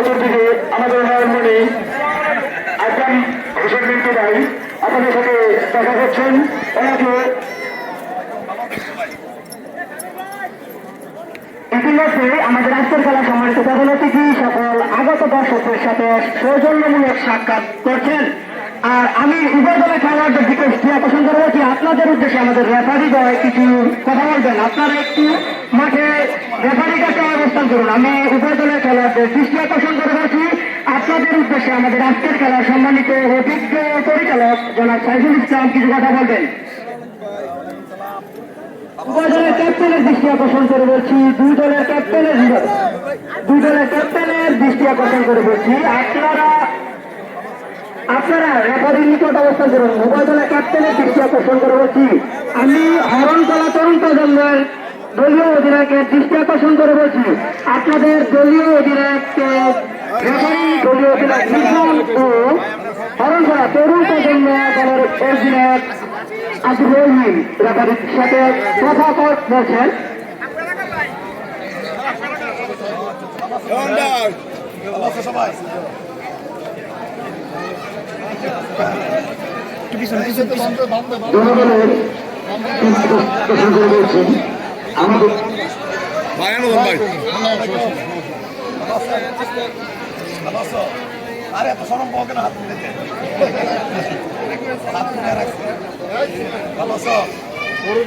চতুর্দিকে আমাদের নয়নমণি আকরাম হোসেন মিন্টু ভাই আপনাদের সাথে দেখা করছেন। ওনাকে ইতিমধ্যে আমাদের আজকের খেলা সম্মানিত সকল আগত দর্শকদের সাথে সৌজন্যমূলক সাক্ষাৎ করছেন। আর আমি উভয় দলের খেলোয়াড়দের দিকে আকর্ষণ করে বলছি আপনাদের উদ্দেশ্যে আমাদের রেফারি দয় কিছু কথা বলবেন। আপনারা একটু মাঠে রেফারির কাছে অবস্থান করুন। আমি উভয় দলের খেলোয়াড়দের দৃষ্টি আকর্ষণ করে বলছি, আপনাদের উদ্দেশ্যে আমাদের আজকের খেলার সম্মানিত অভিজ্ঞ পরিচালক জনাব সাইফুল ইসলাম কিছু কথা বলবেন। উভয় দলের ক্যাপ্টেনের দৃষ্টি আকর্ষণ করে বলছি, দুই দলের ক্যাপ্টেনের দুই দলের ক্যাপ্টেনের দৃষ্টি আকর্ষণ করে বলছি, আপনারা আপনারা রেফারির নিকট অবস্থান করুন। উভয় দলের ক্যাপ্টেনের দৃষ্টি আকর্ষণ করে বলছি আমি হরণতলা তরুণ প্রজন্মের দলীয় অধিনায়কের দৃষ্টি আকর্ষণ করে বলছি আপনাদের দলীয় অধিনায়ককে রেফারি দলীয় অধিনায়ক মিশন ও হরণতলা তরুণ প্রজন্ম দলের অধিনায়ক রহিম রেফারির সাথে কথা বলছেন। জনগণের দৃষ্টি আকর্ষণ করে বলছি আমাদের আনন্দ ভাই আরে এত সরম পাও কেন হাত তুলে হাত তুলে রাখছে গরুর